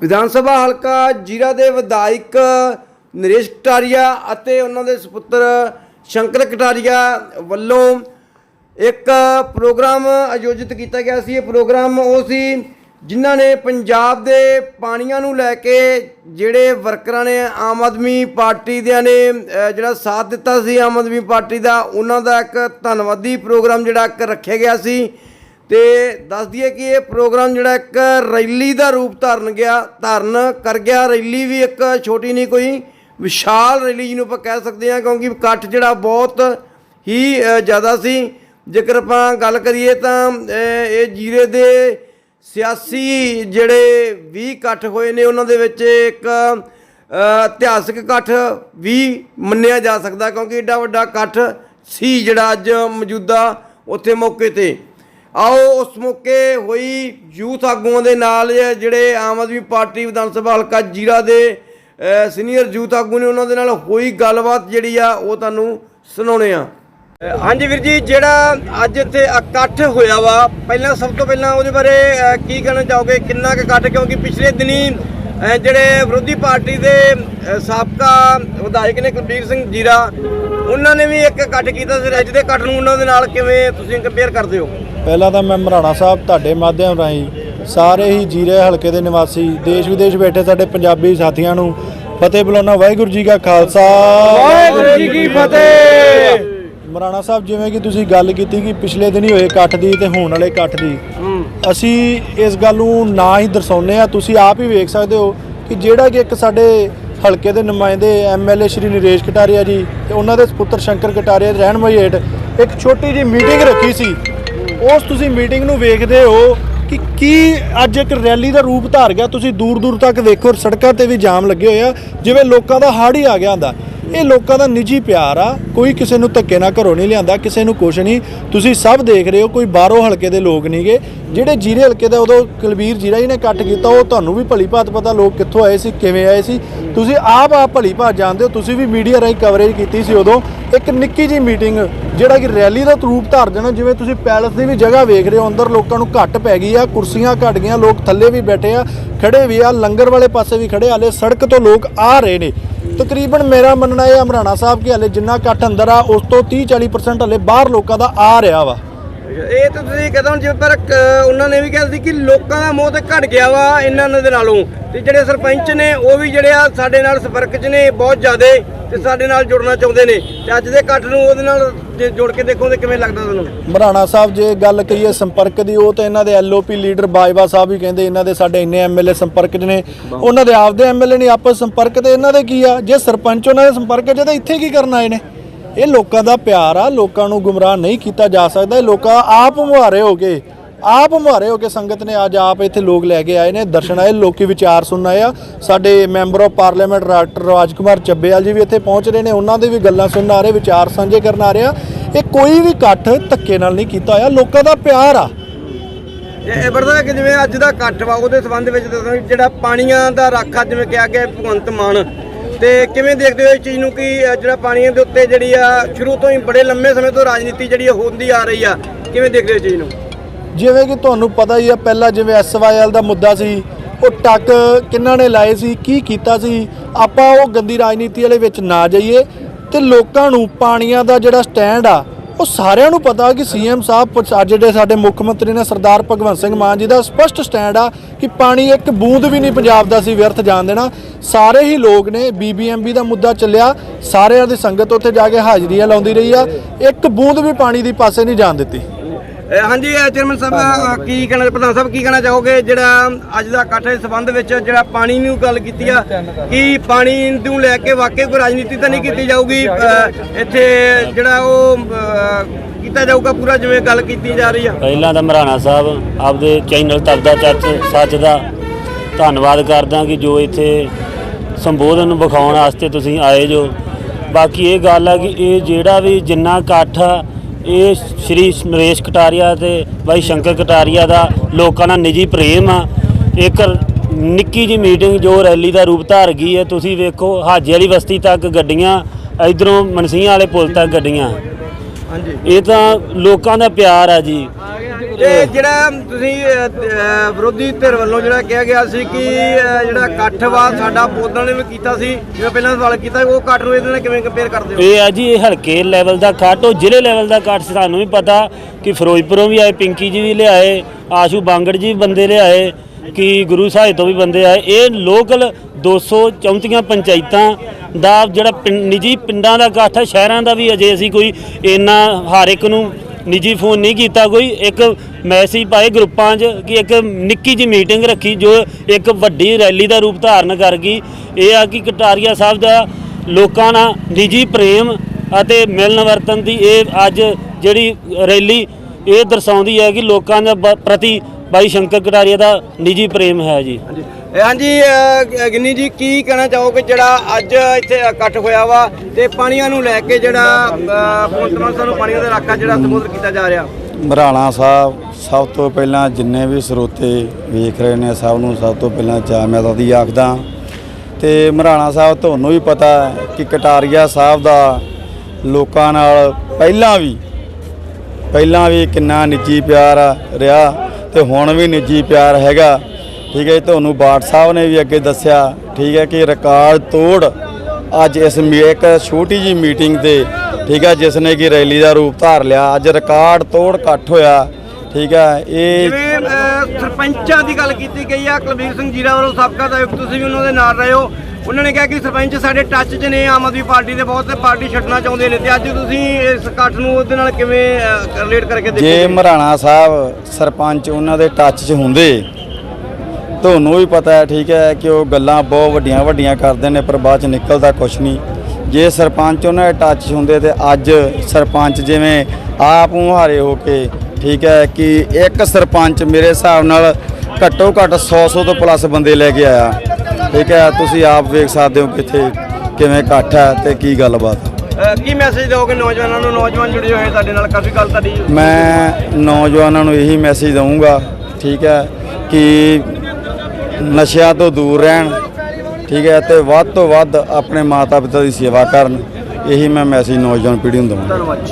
ਵਿਧਾਨ ਸਭਾ ਹਲਕਾ ਜੀਰਾ ਦੇ ਵਿਧਾਇਕ ਨਰੇਸ਼ ਕਟਾਰੀਆ ਅਤੇ ਉਹਨਾਂ ਦੇ ਸੁਪੁੱਤਰ ਸ਼ੰਕਰ ਕਟਾਰੀਆ ਵੱਲੋਂ ਇੱਕ ਪ੍ਰੋਗਰਾਮ ਆਯੋਜਿਤ ਕੀਤਾ ਗਿਆ ਸੀ। ਇਹ ਪ੍ਰੋਗਰਾਮ ਉਹ ਸੀ ਜਿਨ੍ਹਾਂ ਨੇ ਪੰਜਾਬ ਦੇ ਪਾਣੀਆਂ ਨੂੰ ਲੈ ਕੇ ਜਿਹੜੇ ਵਰਕਰਾਂ ਨੇ ਆਮ ਆਦਮੀ ਪਾਰਟੀ ਦਿਆਂ ਨੇ ਜਿਹੜਾ ਸਾਥ ਦਿੱਤਾ ਸੀ ਆਮ ਆਦਮੀ ਪਾਰਟੀ ਦਾ, ਉਹਨਾਂ ਦਾ ਇੱਕ ਧੰਨਵਾਦੀ ਪ੍ਰੋਗਰਾਮ ਜਿਹੜਾ ਇੱਕ ਰੱਖਿਆ ਗਿਆ ਸੀ। ਤੇ ਦੱਸ ਦਈਏ ਕਿ ਇਹ ਪ੍ਰੋਗਰਾਮ ਜਿਹੜਾ ਇੱਕ ਰੈਲੀ ਦਾ ਰੂਪ ਧਾਰਨ ਗਿਆ ਧਾਰਨ ਕਰ ਗਿਆ। ਰੈਲੀ ਵੀ ਇੱਕ ਛੋਟੀ ਨਹੀਂ ਕੋਈ ਵਿਸ਼ਾਲ ਰੈਲੀ ਜਿਹਨੂੰ ਆਪਾਂ ਕਹਿ ਸਕਦੇ ਹਾਂ ਕਿਉਂਕਿ ਇਕੱਠ ਜਿਹੜਾ ਬਹੁਤ ਹੀ ਜ਼ਿਆਦਾ ਸੀ। ਜੇਕਰ ਆਪਾਂ ਗੱਲ ਕਰੀਏ ਤਾਂ ਇਹ ਜੀਰੇ ਦੇ ਸਿਆਸੀ ਜਿਹੜੇ ਵੀ ਇਕੱਠ ਹੋਏ ਨੇ ਉਹਨਾਂ ਦੇ ਵਿੱਚ ਇੱਕ ਅ, ਇਤਿਹਾਸਕ ਇਕੱਠ ਵੀ ਮੰਨਿਆ ਜਾ ਸਕਦਾ ਕਿਉਂਕਿ ਏਡਾ ਵੱਡਾ ਇਕੱਠ ਸੀ ਜਿਹੜਾ ਅੱਜ ਮੌਜੂਦਾ ਉੱਥੇ ਮੌਕੇ ਤੇ। ਆਓ ਉਸ ਮੌਕੇ ਹੋਈ ਯੂਥ ਆਗੂਆਂ ਦੇ ਨਾਲ ਜਿਹੜੇ ਆਮ ਆਦਮੀ ਪਾਰਟੀ ਵਿਧਾਨ ਸਭਾ ਹਲਕਾ ਜੀਰਾ ਦੇ ਸੀਨੀਅਰ ਯੂਥ ਆਗੂ ਨੇ ਉਹਨਾਂ ਦੇ ਨਾਲ ਹੋਈ ਗੱਲਬਾਤ ਜਿਹੜੀ ਆ ਉਹ ਤੁਹਾਨੂੰ ਸੁਣਾਉਣੇ ਆ ਹਾਂਜੀ ਵੀਰ ਜੀ, ਜਿਹੜਾ ਅੱਜ ਇੱਥੇ ਇਕੱਠ ਹੋਇਆ ਵਾ, ਪਹਿਲਾਂ ਸਭ ਤੋਂ ਪਹਿਲਾਂ ਉਹਦੇ ਬਾਰੇ ਕੀ ਕਹਿਣਾ ਚਾਹੋਗੇ? ਕਿੰਨਾ ਕੁ ਇਕੱਠ? ਕਿਉਂਕਿ ਪਿਛਲੇ ਦਿਨੀ ਜਿਹੜੇ ਵਿਰੋਧੀ ਪਾਰਟੀ ਦੇ ਸਾਬਕਾ ਵਿਧਾਇਕ ਨੇ ਕੁਲਬੀਰ ਸਿੰਘ ਜੀਰਾ ਉਹਨਾਂ ਨੇ ਵੀ ਇੱਕ ਇਕੱਠ ਕੀਤਾ ਸੀ ਅੱਜ ਦੇ ਇਕੱਠ ਨੂੰ ਉਹਨਾਂ ਦੇ ਨਾਲ ਕਿਵੇਂ ਤੁਸੀਂ ਕੰਪੇਅਰ ਕਰਦੇ ਹੋ? ਪਹਿਲਾਂ ਤਾਂ ਮੈਂ ਮਰਾਣਾ ਸਾਹਿਬ ਤੁਹਾਡੇ ਮਾਧਿਅਮ ਰਾਹੀਂ ਸਾਰੇ ਹੀ ਜੀਰੇ ਹਲਕੇ ਦੇ ਨਿਵਾਸੀ ਦੇਸ਼ ਵਿਦੇਸ਼ ਬੈਠੇ ਸਾਡੇ ਪੰਜਾਬੀ ਸਾਥੀਆਂ ਨੂੰ ਫਤਿਹ ਬੁਲਾਉਣਾ ਵਾਹਿਗੁਰੂ ਜੀ ਕਾ ਖਾਲਸਾ। ਵਾਹਿਗੁਰੂ ਜੀ ਕੀ ਫਤਿਹ। ਮਰਾਣਾ ਸਾਹਿਬ ਜਿਵੇਂ ਕਿ ਤੁਸੀਂ ਗੱਲ ਕੀਤੀ ਕਿ ਪਿਛਲੇ ਦਿਨ ਹੀ ਹੋਏ ਇਕੱਠ ਦੀ ਤੇ ਹੋਣ ਵਾਲੇ ਇਕੱਠ ਦੀ। ਅਸੀਂ ਇਸ ਗੱਲ ਨੂੰ ਨਾ ਹੀ ਦਰਸਾਉਂਦੇ ਆ ਤੁਸੀਂ ਆਪ ਹੀ ਵੇਖ ਸਕਦੇ ਹੋ ਕਿ ਜਿਹੜਾ ਕਿ ਇੱਕ ਸਾਡੇ ਹਲਕੇ ਦੇ ਨੁਮਾਇੰਦੇ ਐਮਐਲਏ ਸ਼੍ਰੀ ਨਰੇਸ਼ ਕਟਾਰੀਆ ਜੀ ਤੇ ਉਹਨਾਂ ਦੇ ਸੁਪੁੱਤਰ ਸ਼ੰਕਰ ਕਟਾਰੀਆ ਦੇ ਰਹਿਨਮਾਈ ਹੇਠ ਇੱਕ ਛੋਟੀ ਜੀ ਮੀਟਿੰਗ ਰੱਖੀ ਸੀ। ਉਸ ਤੁਸੀਂ ਮੀਟਿੰਗ ਨੂੰ ਵੇਖਦੇ ਹੋ ਕਿ ਕੀ ਅੱਜ ਇੱਕ ਰੈਲੀ ਦਾ ਰੂਪ ਧਾਰ ਗਿਆ। ਤੁਸੀਂ ਦੂਰ ਦੂਰ ਤੱਕ ਵੇਖੋ, ਸੜਕਾਂ ਤੇ ਵੀ ਜਾਮ ਲੱਗੇ ਹੋਏ ਆ। ਜਿਵੇਂ ਲੋਕਾਂ ਦਾ ਹੜ ਹੀ ਆ ਗਿਆ ਹੁੰਦਾ। ਇਹ ਲੋਕਾਂ ਦਾ ਨਿੱਜੀ ਪਿਆਰ ਆ। ਕੋਈ ਕਿਸੇ ਨੂੰ ਧੱਕੇ ਨਾਲ ਘਰੋਂ ਨਹੀਂ ਲਿਆਂਦਾ, ਕਿਸੇ ਨੂੰ ਕੁਛ ਨਹੀਂ। ਤੁਸੀਂ ਸਭ ਦੇਖ ਰਹੇ ਹੋ, ਕੋਈ ਬਾਹਰੋਂ ਹਲਕੇ ਦੇ ਲੋਕ ਨਹੀਂਗੇ। ਜਿਹੜੇ ਜੀਰੇ ਹਲਕੇ ਦਾ ਉਦੋਂ ਕੁਲਵੀਰ ਜੀਰਾ ਜੀ ਨੇ ਕੱਟ ਕੀਤਾ, ਉਹ ਤੁਹਾਨੂੰ ਵੀ ਭਲੀ ਭਾਤ ਪਤਾ ਲੋਕ ਕਿੱਥੋਂ ਆਏ ਸੀ, ਕਿਵੇਂ ਆਏ ਸੀ। ਤੁਸੀਂ ਆਪ ਆਪ ਭਲੀ ਭਾਤ ਜਾਣਦੇ ਹੋ, ਤੁਸੀਂ ਵੀ ਮੀਡੀਆ ਰਾਹੀਂ ਕਵਰੇਜ ਕੀਤੀ ਸੀ ਉਦੋਂ। ਇੱਕ ਨਿੱਕੀ ਜੀ ਮੀਟਿੰਗ ਜਿਹੜਾ ਕਿ ਰੈਲੀ ਦਾ ਰੂਪ ਧਾਰ ਦੇਣਾ, ਜਿਵੇਂ ਤੁਸੀਂ ਪੈਲਸ ਦੀ ਵੀ ਜਗ੍ਹਾ ਵੇਖ ਰਹੇ ਹੋ, ਅੰਦਰ ਲੋਕਾਂ ਨੂੰ ਘੱਟ ਪੈ ਗਈ ਆ, ਕੁਰਸੀਆਂ ਘਟ ਗਈਆਂ, ਲੋਕ ਥੱਲੇ ਵੀ ਬੈਠੇ ਆ, ਖੜੇ ਵੀ ਆ, ਲੰਗਰ ਵਾਲੇ ਪਾਸੇ ਵੀ ਖੜੇ ਹਾਲੇ ਸੜਕ ਤੋਂ ਲੋਕ ਆ ਰਹੇ ਨੇ। ਤਕਰੀਬਨ ਮੇਰਾ ਮੰਨਣਾ ਇਹ ਅਮਰਾਣਾ ਸਾਹਿਬ, ਕਿ ਹਲੇ ਜਿੰਨਾ ਇਕੱਠ ਅੰਦਰ ਆ, ਉਸ ਤੋਂ 30 40% ਹਲੇ ਬਾਹਰ ਲੋਕਾਂ ਦਾ ਆ ਰਿਹਾ ਵਾ। ਇਹ ਤਾਂ ਤੁਸੀਂ ਕਹਿੰਦਾ ਹੁਣ ਜਿਵੇਂ ਪਰ ਉਹਨਾਂ ਨੇ ਵੀ ਕਿਹਾ ਸੀ ਕਿ ਲੋਕਾਂ ਦਾ ਮੋਹ ਤੇ ਘਟ ਗਿਆ ਵਾ ਇਹਨਾਂ ਦੇ ਨਾਲੋਂ। ਤੇ ਜਿਹੜੇ ਸਰਪੰਚ ਨੇ, ਉਹ ਵੀ ਜਿਹੜੇ ਆ ਸਾਡੇ ਨਾਲ ਸੰਪਰਕ 'ਚ ਨੇ ਬਹੁਤ ਜ਼ਿਆਦੇ ਤੇ ਸਾਡੇ ਨਾਲ ਜੁੜਨਾ ਚਾਹੁੰਦੇ ਨੇ। ਤੇ ਅੱਜ ਦੇ ਇਕੱਠ ਨੂੰ ਉਹਦੇ ਨਾਲ ਜੇ ਜੋੜ ਕੇ ਦੇਖੋ ਤੇ ਕਿਵੇਂ ਲੱਗਦਾ ਤੁਹਾਨੂੰ? ਮਰਾਣਾ ਸਾਹਿਬ, ਜੇ ਗੱਲ ਕਰੀਏ ਸੰਪਰਕ ਦੀ, ਉਹ ਤਾਂ ਇਹਨਾਂ ਦੇ ਐਲਓਪੀ ਲੀਡਰ ਬਾਜਵਾ ਸਾਹਿਬ ਵੀ ਕਹਿੰਦੇ ਇਹਨਾਂ ਦੇ ਸਾਡੇ ਇੰਨੇ ਐਮਐਲਏ ਸੰਪਰਕ 'ਚ ਨੇ। ਉਹਨਾਂ ਦੇ ਆਪਦੇ ਐਮਐਲਏ ਨੇ ਆਪਸ ਸੰਪਰਕ ਤੇ ਇਹਨਾਂ ਦੇ ਕੀ ਆ? ਜੇ ਸਰਪੰਚ ਉਹਨਾਂ ਦੇ ਸੰਪਰਕ 'ਚ ਤਾਂ ਇੱਥੇ ਕੀ ਕਰਨ ਆਏ ਨੇ? ਇਹ ਲੋਕਾਂ ਦਾ ਪਿਆਰ ਆ, ਲੋਕਾਂ ਨੂੰ ਗੁੰਮਰਾਹ ਨਹੀਂ ਕੀਤਾ ਜਾ ਸਕਦਾ, ਇਹ ਲੋਕਾਂ ਆਪ ਮੁਹਾਰੇ ਹੋ ਕੇ ਆਪ ਮੁਹਾਰੇ ਹੋ ਕੇ ਸੰਗਤ ਨੇ, ਅੱਜ ਆਪ ਇੱਥੇ ਲੋਕ ਲੈ ਕੇ ਆਏ ਨੇ, ਦਰਸ਼ਨ ਆਏ, ਲੋਕੀ ਵਿਚਾਰ ਸੁਣਨ ਆਏ ਆ। ਸਾਡੇ member of parliament doctor Rajkumar Chabbewal ji ਵੀ ਇੱਥੇ ਪਹੁੰਚ ਰਹੇ ਨੇ, ਉਹਨਾਂ ਦੇ ਵੀ ਗੱਲਾਂ ਸੁਣਨ ਆ ਰਹੇ, ਵਿਚਾਰ ਸਾਂਝੇ ਕਰਨ ਆ ਰਹੇ ਆ। ਇਹ ਕੋਈ ਵੀ ਇਕੱਠ ਧੱਕੇ ਨਾਲ ਨਹੀਂ ਕੀਤਾ ਹੋਇਆ, ਲੋਕਾਂ ਦਾ ਪਿਆਰ ਆ। ਇਹ ਇਹ ਕਿ ਜਿਵੇਂ ਅੱਜ ਦਾ ਇਕੱਠ ਵਾ, ਉਹਦੇ ਸੰਬੰਧ ਵਿੱਚ ਦੱਸੋ ਜਿਹੜਾ ਪਾਣੀਆਂ ਦਾ ਰਾਖਾ ਜਿਵੇਂ ਕਿਹਾ ਗਿਆ ਭਗਵੰਤ ਮਾਨ, ਤੇ ਕਿਵੇਂ ਦੇਖਦੇ ਹੋ ਇਸ ਚੀਜ਼ ਨੂੰ ਕਿ ਜਿਹੜਾ ਪਾਣੀਆਂ ਦੇ ਉੱਤੇ ਜਿਹੜੀ ਆ, ਸ਼ੁਰੂ ਤੋਂ ਹੀ ਬੜੇ ਲੰਮੇ ਸਮੇਂ ਤੋਂ ਰਾਜਨੀਤੀ ਜਿਹੜੀ ਆ ਹੁੰਦੀ ਆ ਰਹੀ ਆ, ਕਿਵੇਂ ਦੇਖਦੇ ਹੋ ਇਸ ਚੀਜ਼ ਨੂੰ? ਜਿਵੇਂ ਕਿ ਤੁਹਾਨੂੰ ਪਤਾ ਹੀ ਆ, ਪਹਿਲਾਂ ਜਿਵੇਂ ਐਸਵਾਈਐਲ ਦਾ ਮੁੱਦਾ ਸੀ, ਉਹ ਟੱਕ ਕਿੰਨਾਂ ਨੇ ਲਾਏ ਸੀ, ਕੀ ਕੀਤਾ ਸੀ, ਆਪਾਂ ਉਹ ਗੰਦੀ ਰਾਜਨੀਤੀ ਵਾਲੇ ਵਿੱਚ ਨਾ ਜਾਈਏ ਤੇ ਲੋਕਾਂ ਨੂੰ ਪਾਣੀਆਂ ਦਾ ਜਿਹੜਾ ਸਟੈਂਡ ਆ, ਉਹ ਸਾਰਿਆਂ ਨੂੰ ਪਤਾ ਕਿ ਸੀਐਮ ਸਾਹਿਬ ਪੁੱਛ- ਅੱਜ ਜਿਹੜੇ ਸਾਡੇ ਮੁੱਖ ਮੰਤਰੀ ਨੇ ਸਰਦਾਰ ਭਗਵੰਤ ਸਿੰਘ ਮਾਨ ਜੀ ਦਾ ਸਪਸ਼ਟ ਸਟੈਂਡ ਆ ਕਿ ਪਾਣੀ ਇੱਕ ਬੂੰਦ ਵੀ ਨਹੀਂ ਪੰਜਾਬ ਦਾ ਸੀ, ਵਿਅਰਥ ਜਾਣ ਦੇਣਾ। ਸਾਰੇ ਹੀ ਲੋਕ ਨੇ ਬੀਬੀਐਮਬੀ ਦਾ ਮੁੱਦਾ ਚੱਲਿਆ, ਸਾਰਿਆਂ ਦੀ ਸੰਗਤ ਉੱਥੇ ਜਾ ਕੇ ਹਾਜ਼ਰੀਆਂ ਲਾਉਂਦੀ ਰਹੀ ਆ, ਇੱਕ ਬੂੰਦ ਵੀ ਪਾਣੀ ਦੀ ਪਾਸੇ ਨਹੀਂ ਜਾਣ ਦਿੱਤੀ। ਅ, ਹਾਂਜੀ ਅ, ਚੇਅਰਮੈਨ ਸਾਹਿਬ ਅ, ਕੀ ਕਹਿਣਾ ਪ੍ਰਧਾਨ ਸਾਹਿਬ ਕੀ ਕਹਿਣਾ ਚਾਹੋਗੇ? ਜਿਹੜਾ ਅੱਜ ਦਾ ਇਕੱਠ ਇਸ ਸੰਬੰਧ ਵਿੱਚ ਜਿਹੜਾ ਪਾਣੀ ਨੂੰ ਗੱਲ ਕੀਤੀ ਆ ਕਿ ਪਾਣੀ ਨੂੰ ਲੈ ਕੇ ਵਾਕਈ ਕੋਈ ਰਾਜਨੀਤੀ ਤਾਂ ਨਹੀਂ ਕੀਤੀ ਜਾਊਗੀ। ਅ, ਇੱਥੇ ਜਿਹੜਾ ਉਹ ਅ, ਕੀਤਾ ਜਾਊਗਾ ਪੂਰਾ ਜਿਵੇਂ ਗੱਲ ਕੀਤੀ ਜਾ ਰਹੀ ਆ। ਪਹਿਲਾਂ ਤਾਂ ਮਰਾਣਾ ਸਾਹਿਬ ਆਪਦੇ ਚੈਨਲ ਤਬਦਾ ਚੱਚ ਸੱਚ ਦਾ ਧੰਨਵਾਦ ਕਰਦਾ ਕਿ ਜੋ ਇੱਥੇ ਸੰਬੋਧਨ ਨੂੰ ਵਿਖਾਉਣ ਵਾਸਤੇ ਤੁਸੀਂ ਆਏ ਜੋ। ਬਾਕੀ ਇਹ ਗੱਲ ਆ ਕਿ ਇਹ ਜਿਹੜਾ ਵੀ ਜਿੰਨਾ ਇਕੱਠ ਆ ਇਹ ਸ਼੍ਰੀ ਨਰੇਸ਼ ਕਟਾਰੀਆ ਤੇ ਬਾਈ ਸ਼ੰਕਰ ਕਟਾਰੀਆ ਦਾ ਲੋਕਾਂ ਨਾਲ ਨਿੱਜੀ ਪ੍ਰੇਮ ਆ। ਇੱਕ ਨਿੱਕੀ ਜੀ ਮੀਟਿੰਗ ਜੋ ਰੈਲੀ ਦਾ ਰੂਪ ਧਾਰ ਗਈ ਹੈ ਤੁਸੀਂ ਵੇਖੋ ਹਾਜੀ ਵਾਲੀ ਬਸਤੀ ਤੱਕ ਗੱਡੀਆਂ ਇਧਰੋਂ ਮਨਸੀਆਂ ਵਾਲੇ ਪੁਲ ਤੱਕ ਗੱਡੀਆਂ। ਹਾਂਜੀ। ਇਹ ਤਾਂ ਲੋਕਾਂ ਦਾ ਪਿਆਰ ਆ ਜੀ। ਤੇ ਜਿਹੜਾ ਤੁਸੀਂ ਅ, ਵਿਰੋਧੀ ਧਿਰ ਵੱਲੋਂ ਜਿਹੜਾ ਕਿਹਾ ਗਿਆ ਸੀ ਕਿ ਅ, ਜਿਹੜਾ ਇਕੱਠ ਸਾਡਾ ਪੋਦਾਂ ਨੇ ਵੀ ਕੀਤਾ ਸੀ ਜਿਵੇਂ ਪਹਿਲਾਂ ਸਵਾਲ ਕੀਤਾ ਉਹ ਇਕੱਠ ਨੂੰ ਇਹਦੇ ਨਾਲ ਕਿਵੇਂ ਕੰਪੇਅਰ ਕਰਦੇ ਹੋ? ਇਹ ਆ ਜੀ ਇਹ ਹਲਕੇ ਲੈਵਲ ਦਾ ਕੱਟ ਉਹ ਜ਼ਿਲ੍ਹੇ ਲੈਵਲ ਦਾ ਕੱਟ ਸਾਨੂੰ ਵੀ ਪਤਾ ਕਿ ਫਿਰੋਜ਼ਪੁਰੋਂ ਵੀ ਆਏ ਪਿੰਕੀ ਜੀ ਵੀ ਲਿਆਏ ਆਸ਼ੂ ਬਾਂਗੜ ਜੀ ਵੀ ਬੰਦੇ ਲਿਆਏ ਕਿ ਗੁਰੂ ਸਾਹਿਬ ਤੋਂ ਵੀ ਬੰਦੇ ਆਏ। ਇਹ ਲੋਕਲ 234 ਪੰਚਾਇਤਾਂ ਦਾ ਜਿਹੜਾ ਪਿੰ- ਨਿੱਜੀ ਪਿੰਡਾਂ ਦਾ ਇਕੱਠ ਹੈ ਸ਼ਹਿਰਾਂ ਦਾ ਵੀ ਅਜੇ ਅਸੀਂ ਕੋਈ ਇੰਨਾ ਹਰ ਇੱਕ ਨੂੰ ਨਿੱਜੀ ਫੋਨ ਨਹੀਂ ਕੀਤਾ ਕੋਈ, ਇੱਕ ਮੈਸੇਜ ਪਾਏ ਗਰੁੱਪਾਂ 'ਚ ਕਿ ਇੱਕ ਨਿੱਕੀ ਜਿਹੀ ਮੀਟਿੰਗ ਰੱਖੀ ਜੋ ਇੱਕ ਵੱਡੀ ਰੈਲੀ ਦਾ ਰੂਪ ਧਾਰਨ ਕਰ ਗਈ। ਇਹ ਆ ਕਿ ਕਟਾਰੀਆ ਸਾਹਿਬ ਦਾ ਲੋਕਾਂ ਨਾਲ ਨਿੱਜੀ ਪ੍ਰੇਮ ਅਤੇ ਮਿਲਣ ਵਰਤਨ ਦੀ ਇਹ ਅੱਜ ਜਿਹੜੀ ਰੈਲੀ, ਇਹ ਦਰਸਾਉਂਦੀ ਹੈ ਕਿ ਲੋਕਾਂ ਦਾ ਬ- ਪ੍ਰਤੀ ਬਾਈ ਸ਼ੰਕਰ ਕਟਾਰੀਆ ਦਾ ਨਿੱਜੀ ਪ੍ਰੇਮ ਹੈ ਜੀ। ਹਾਂਜੀ ਅ, ਗਿੰਨੀ ਜੀ ਕੀ ਕਹਿਣਾ ਚਾਹੋਗੇ ਜਿਹੜਾ ਅੱਜ ਇੱਥੇ ਇਕੱਠ ਹੋਇਆ ਵਾ ਤੇ ਪਾਣੀਆਂ ਨੂੰ ਲੈ ਕੇ ਜਿਹੜਾ ਅ, ਸਾਨੂੰ ਪਾਣੀਆਂ ਦੇ ਰਾਖਾ ਜਿਹੜਾ ਸੰਬੋਧਨ ਕੀਤਾ ਜਾ ਰਿਹਾ? ਮਰਾਣਾ ਸਾਹਿਬ ਸਭ ਤੋਂ ਪਹਿਲਾਂ ਜਿੰਨੇ ਵੀ ਸਰੋਤੇ ਵੇਖ ਰਹੇ ਨੇ ਸਭ ਨੂੰ ਸਭ ਤੋਂ ਪਹਿਲਾਂ ਜੈ ਮੈਂ ਦੀ। ਆਖਦਾ ਤੇ ਮਰਾਣਾ ਸਾਹਿਬ ਤੁਹਾਨੂੰ ਵੀ ਪਤਾ ਹੈ ਕਿ ਕਟਾਰੀਆ ਸਾਹਿਬ ਦਾ ਲੋਕਾਂ ਨਾਲ ਪਹਿਲਾਂ ਵੀ ਪਹਿਲਾਂ ਵੀ ਕਿੰਨਾ ਨਿੱਜੀ ਪਿਆਰ ਆ ਰਿਹਾ ਤੇ ਹੁਣ ਵੀ ਨਿੱਜੀ ਪਿਆਰ ਹੈਗਾ। ਠੀਕ ਹੈ ਜੀ, ਤੁਹਾਨੂੰ ਬਾਟ ਸਾਹਿਬ ਨੇ ਵੀ ਅੱਗੇ ਦੱਸਿਆ ਠੀਕ ਹੈ ਕਿ ਰਿਕਾਰਡ ਤੋੜ ਅੱਜ ਇਸ ਇੱਕ ਛੋਟੀ ਜੀ ਮੀਟਿੰਗ ਤੇ ਠੀਕ ਹੈ ਜਿਸ ਨੇ ਕਿ ਰੈਲੀ ਦਾ ਰੂਪ ਧਾਰ ਲਿਆ। ਅੱਜ ਰਿਕਾਰਡ ਤੋੜ ਇਕੱਠ ਹੋਇਆ ਠੀਕ ਹੈ ਇਹ ਸਰਪੰਚਾਂ ਦੀ ਗੱਲ ਕੀਤੀ ਗਈ ਆ ਕੁਲਬੀਰ ਸਿੰਘ ਜੀਰਾ ਵੱਲੋਂ ਸਾਬਕਾ ਦਾ ਤੁਸੀਂ ਵੀ ਉਹਨਾਂ ਦੇ ਨਾਲ ਰਹੇ ਹੋ। ਉਹਨਾਂ ਨੇ ਕਿਹਾ ਕਿ ਸਰਪੰਚ ਸਾਡੇ ਟੱਚ 'ਚ ਨੇ ਆਮ ਆਦਮੀ ਪਾਰਟੀ ਦੇ ਬਹੁਤ ਪਾਰਟੀ ਛੱਡਣਾ ਚਾਹੁੰਦੇ ਨੇ ਤੇ ਅੱਜ ਤੁਸੀਂ ਇਸ ਇਕੱਠ ਨੂੰ ਉਹਦੇ ਨਾਲ ਕਿਵੇਂ ਰਿਲੇਟ ਕਰਕੇ ਜੇ ਦੇਖੋਗੇ ਮਰਾਣਾ ਸਾਹਿਬ ਸਰਪੰਚ ਉਹਨਾਂ ਦੇ ਟੱਚ 'ਚ ਹੁੰਦੇ ਤੁਹਾਨੂੰ ਵੀ ਪਤਾ ਹੈ ਠੀਕ ਹੈ ਕਿ ਉਹ ਗੱਲਾਂ ਬਹੁਤ ਵੱਡੀਆਂ ਵੱਡੀਆਂ ਕਰਦੇ ਨੇ ਪਰ ਬਾਅਦ 'ਚ ਨਿਕਲਦਾ ਕੁਛ ਨਹੀਂ ਜੇ ਸਰਪੰਚ ਉਹਨਾਂ ਦੇ ਟੱਚ ਹੁੰਦੇ ਤੇ ਅੱਜ ਸਰਪੰਚ ਜਿਵੇਂ ਆਪ ਮੁਹਾਰੇ ਹੋ ਕੇ ਠੀਕ ਹੈ ਕਿ ਇੱਕ ਸਰਪੰਚ ਮੇਰੇ ਹਿਸਾਬ ਨਾਲ ਘੱਟੋ ਘੱਟ 100 100 ਤੋਂ ਪਲੱਸ ਬੰਦੇ ਲੈ ਕੇ ਆਇਆ। ਠੀਕ ਹੈ ਤੁਸੀਂ ਆਪ ਵੇਖ ਸਕਦੇ ਹੋ ਕਿੱਥੇ ਕਿਵੇਂ ਇਕੱਠ ਹੈ ਤੇ ਕੀ ਗੱਲਬਾਤ। ਕੀ ਮੈਸੇਜ ਦਿਓਗੇ ਨੌਜਵਾਨਾਂ ਨੂੰ? ਨੌਜਵਾਨ ਜੁੜੇ ਹੋਏ ਤੁਹਾਡੇ ਨਾਲ ਕਾਫੀ ਗੱਲ ਤੁਹਾਡੀ। ਮੈਂ ਨੌਜਵਾਨਾਂ ਨੂੰ ਇਹੀ ਮੈਸੇਜ ਦਊਂਗਾ ਠੀਕ ਹੈ ਕਿ ਨਸ਼ਿਆਂ ਤੋਂ ਦੂਰ ਰਹਿਣ, ਠੀਕ ਹੈ, ਤੇ ਵੱਧ ਤੋਂ ਵੱਧ ਆਪਣੇ ਮਾਤਾ ਪਿਤਾ ਦੀ ਸੇਵਾ ਕਰਨ, ਇਹੀ ਮੈਂ ਮੈਸੇਜ ਨੌਜਵਾਨ ਪੀੜ੍ਹੀ ਨੂੰ ਦਊਂਗਾ ਧੰਨਵਾਦ